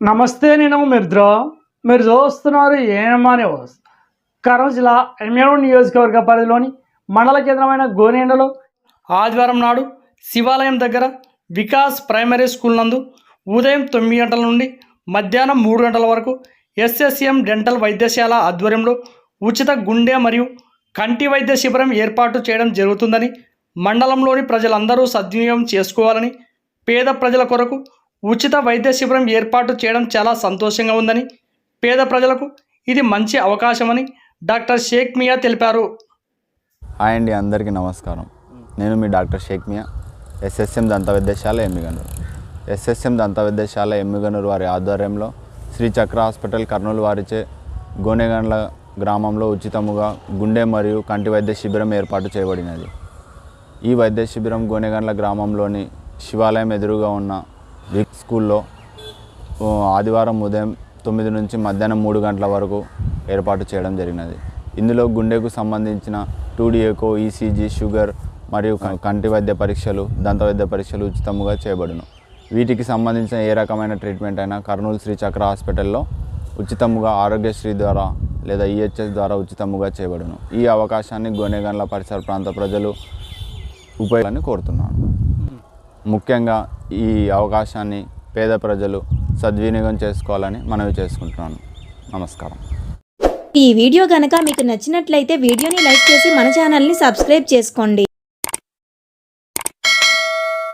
నమస్తే నేను మిత్ర మీరు చూస్తున్నారు ఏమనే న్యూస్ కరం జిల్లా ఎమ్మెడు నియోజకవర్గ పరిధిలోని మండల కేంద్రమైన గోనేండలో ఆదివారం నాడు శివాలయం దగ్గర వికాస్ ప్రైమరీ స్కూల్ నందు ఉదయం తొమ్మిది గంటల నుండి మధ్యాహ్నం మూడు గంటల వరకు ఎస్ఎస్ఎం డెంటల్ వైద్యశాల ఆధ్వర్యంలో ఉచిత గుండె మరియు కంటి వైద్య శిబిరం ఏర్పాటు చేయడం జరుగుతుందని మండలంలోని ప్రజలందరూ సద్వినియోగం చేసుకోవాలని పేద ప్రజల కొరకు ఉచిత వైద్య శిబిరం ఏర్పాటు చేయడం చాలా సంతోషంగా ఉందని పేద ప్రజలకు ఇది మంచి అవకాశమని డాక్టర్ షేక్ మియా తెలిపారు. హాయ్ అండి అందరికీ నమస్కారం. నేను మీ డాక్టర్ షేక్ మియా ఎస్ఎస్ఎం దంత వైద్యశాల ఎమ్మిగనూరు. ఎస్ఎస్ఎం దంత వైద్యశాల ఎమ్మిగనూరు వారి ఆధ్వర్యంలో శ్రీ చక్ర హాస్పిటల్ కర్నూలు వారిచే గోనెగండ్ల గ్రామంలో ఉచితముగా గుండె మరియు కంటి వైద్య శిబిరం ఏర్పాటు చేయబడినది. ఈ వైద్య శిబిరం గోనెగండ్ల గ్రామంలోని శివాలయం ఎదురుగా ఉన్న స్కూల్లో ఆదివారం ఉదయం తొమ్మిది నుంచి మధ్యాహ్నం మూడు గంటల వరకు ఏర్పాటు చేయడం జరిగినది. ఇందులో గుండెకు సంబంధించిన టూడిఏకో ఈసీజీ షుగర్ మరియు కంటి వైద్య పరీక్షలు దంత వైద్య పరీక్షలు ఉచితముగా చేయబడును. వీటికి సంబంధించిన ఏ రకమైన ట్రీట్మెంట్ అయినా కర్నూలు శ్రీ చక్ర హాస్పిటల్లో ఉచితముగా ఆరోగ్యశ్రీ ద్వారా లేదా ఈహెచ్ఎస్ ద్వారా ఉచితముగా చేయబడును. ఈ అవకాశాన్ని గోనెగండ్ల పరిసర ప్రాంత ప్రజలు ఉపయోగాన్ని కోరుతున్నాను. ముఖ్యంగా ఈ అవకాశాన్ని పేద ప్రజలు సద్వినియోగం చేసుకోవాలని మనవి చేసుకుంటున్నాను. నమస్కారం. ఈ వీడియో కనుక మీకు నచ్చినట్లయితే వీడియోని లైక్ చేసి మన ఛానల్ని సబ్స్క్రైబ్ చేసుకోండి.